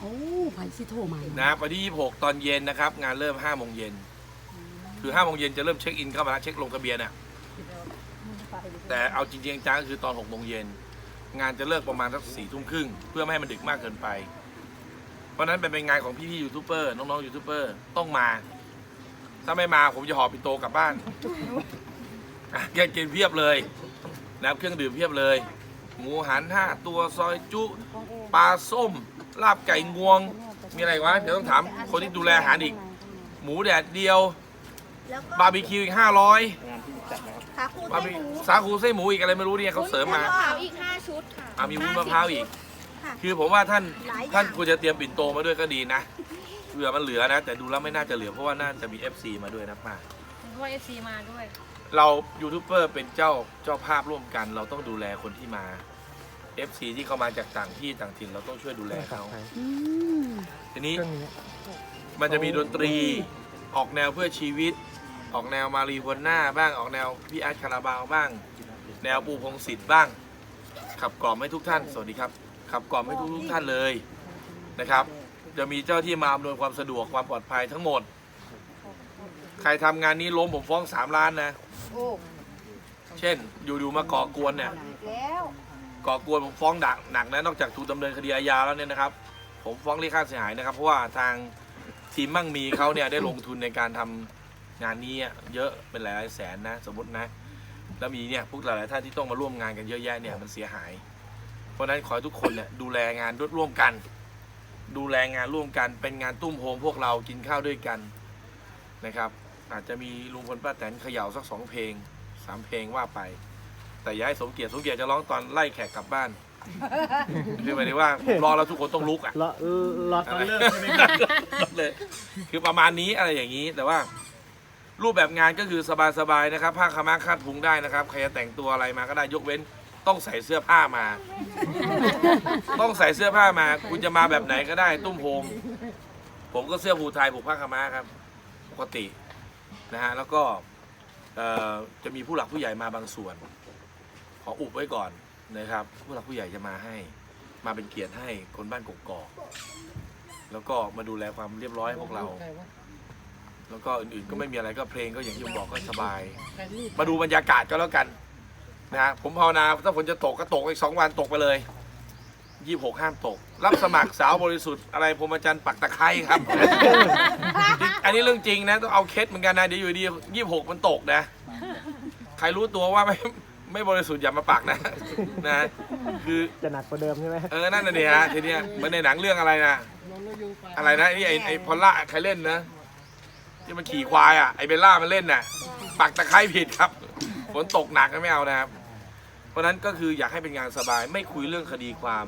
โอ้ไผสิโทรมานะวันที่26ตอนเย็นนะครับ งานเริ่ม5โมงเย็นคือ5โมงเย็นจะเริ่มเช็คอินเข้ามาแล้วเช็คลงทะเบียนอะแต่เอาจริงๆจังก็คือตอน6โมงเย็นงานจะเลิกประมาณสักสี่ทุ่มครึ่งเพื่อไม่ให้มันดึกมากเกินไป เพราะฉะนั้นเป็นเป็นงานของพี่ๆยูทูบเบอร์น้องๆยูทูบเบอร์ต้องมา ถ้าไม่มาผมจะหอบปินโตกลับบ้านอะแกกินเพียบเลยนะครับเครื่องดื่มเพียบเลย หมูหันห้าตัวซอยจุปลาส้ม ลาบไก่งวง มีอะไรอีกวะเดี๋ยวต้องถามคนที่ดูแลอาหารอีก หมูแดดเดียว แล้วก็บาร์บีคิวอีกห้าร้อยขาคูบาร์ไส้บีหมูสาคูไส้หมูอีกอะไรไม่รู้เนี่ยเขาเสริมมา วุ้นมะพร้าวอีก 5 ชุดค่ะอะมีวุ้นมะพร้าวอีก ค่ะ คือผมว่าท่านหลายอย่าง ท่านควรจะเตรียมปิ่นโตมาด้วยก็ดีนะเผื่อมันเหลือนะ แต่ดูแล้วไม่น่าจะเหลือเพราะว่าน่าจะมี FC มาด้วยนะป้าเพราะว่าเอฟซีมาด้วย เรายูทูบเบอร์เป็นเจ้าเจ้าภาพร่วมกัน เราต้องดูแลคนที่มา FC ที่เขามาจากต่างที่ต่างถิ่นเราต้องช่วยดูแลเขาอืมทีนี้มันจะมีดนตรีออกแนวเพื่อชีวิต ออกแนวมารีวน่าบ้างออกแนวพี่อาร์ตคาราบาวบ้าง แนวปูพงศิษฐ์บ้าง ขับกล่อมให้ทุกท่าน สวัสดีครับ ขับกล่อมให้ทุกทุกๆท่านเลยนะครับ จะมีเจ้าที่มาอำนวยความสะดวกความปลอดภัยทั้งหมด ใครทำงานนี้ล้มผมฟ้องสามล้านนะ โอ้เช่น อยู่ๆมาก่อกวนเนี่ยแล้ว ก่อกวนผมฟ้องดักหนักนะนอกจากถูกดำเนินคดีอาญาแล้วเนี่ยนะครับ ผมฟ้องเรียกค่าเสียหายนะครับ เพราะว่าทางทีมมั่งมีเขาเนี่ยได้ลงทุนในการทำงานนี้เยอะเป็นหลายแสนนะ สมมตินะ แล้วมีเนี่ยพวกหลายๆท่านที่ต้องมาร่วมงานกันเยอะแยะเนี่ยมันเสียหาย เพราะฉะนั้นขอให้ทุกคนเนี่ยดูแลงานร่วมกัน ดูแลงานร่วมกัน เป็นงานตุ้มโฮมพวกเรากินข้าวด้วยกันนะครับ อาจจะมีลุงพลป้าแตนเขย่าสักสองเพลงสามเพลงว่าไป แต่อย่าให้สมเกียรติสมเกียรติจะร้องตอนไล่แขกกลับบ้านคือหมายถึงว่าผมรอแล้วทุกคนต้องลุกอะ รอรอตอนเลิกใช่ไหมครับเลยคือประมาณนี้อะไรอย่างนี้แต่ว่า รูปแบบงานก็คือสบายๆนะครับ ผ้าขาวม้าคาดพุงได้นะครับใครจะแต่งตัวอะไรมาก็ได้ยกเว้น ต้องใส่เสื้อผ้ามา ต้องใส่เสื้อผ้ามา คุณจะมาแบบไหนก็ได้ ตุ้มโฮมผมก็เสื้อผูไทยผูกผ้าขาวม้าครับปกตินะฮะแล้วก็เอ่อจะมีผู้หลักผู้ใหญ่มาบางส่วนข ออุบไว้ก่อนนะครับผู้หลักผู้ใหญ่จะมาให้ มาเป็นเกียรติให้คนบ้านกกอกแล้วก็มาดูแลความเรียบร้อยให้พวกเรา แล้วก็อื่นๆก็ไม่มีอะไรก็เพลงก็อย่างที่ผมบอกก็สบาย มาดูบรรยากาศก็แล้วกันนะฮะผมภาวนาถ้าฝนจะตกก็ตกอีกสองวันตกไปเลยยี่หกห้ามตก รับสมัครสาวบริสุทธิ์อะไรพรหมจันทร์ปักตะไคร้ครับ อันนี้เรื่องจริงนะ ต้องเอาเคสเหมือนกันนะ เดี๋ยวอยู่ดียี่หกมันตกนะ ใครรู้ตัวว่าไม่ ไม่บริสุทธิ์อย่ามาปักนะ นะคือจะหนักกว่าเดิมใช่ไหมเออนั่นน่ะเนี่ยฮะทีเนี้ยเหมือนในหนังเรื่องอะไรนะอะไรนะไอ้ไอ้ไอ้พอลล่าใครเล่นนะที่มันขี่ควายอะไอ้เบลล่ามันเล่นน่ะปักตะไคร้ผิดครับฝนตกหนักก็ไม่เอานะครับ เพราะฉะนั้นก็คืออยากให้เป็นงานสบายไม่คุยเรื่องคดีความ